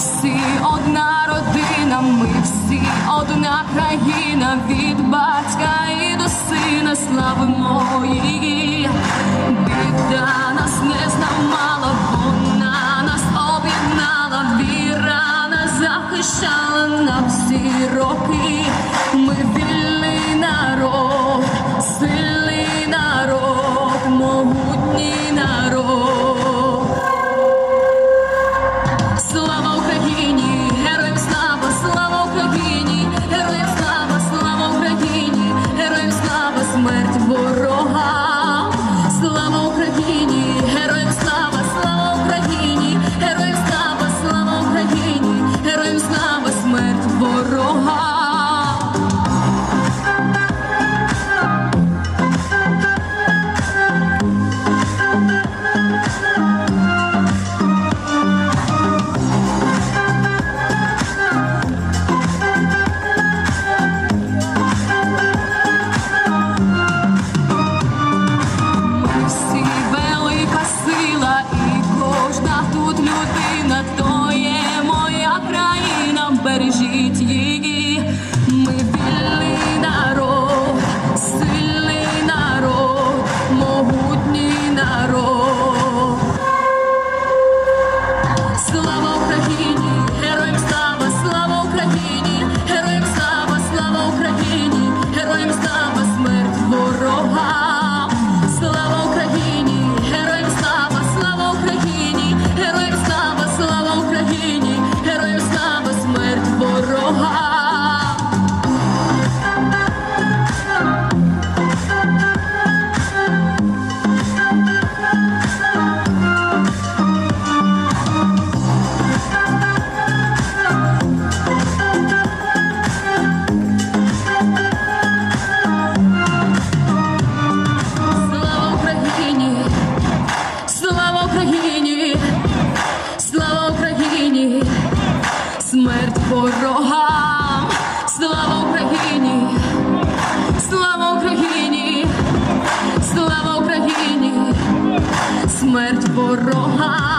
всі одна родина, ми всі одна країна від батька і до сина слави мої, біда нас не знамала, вона нас об'єднала, віра нас захищала на всі роки. Ми ворогам, слава Україні, слава Україні, слава Україні, смерть ворогам.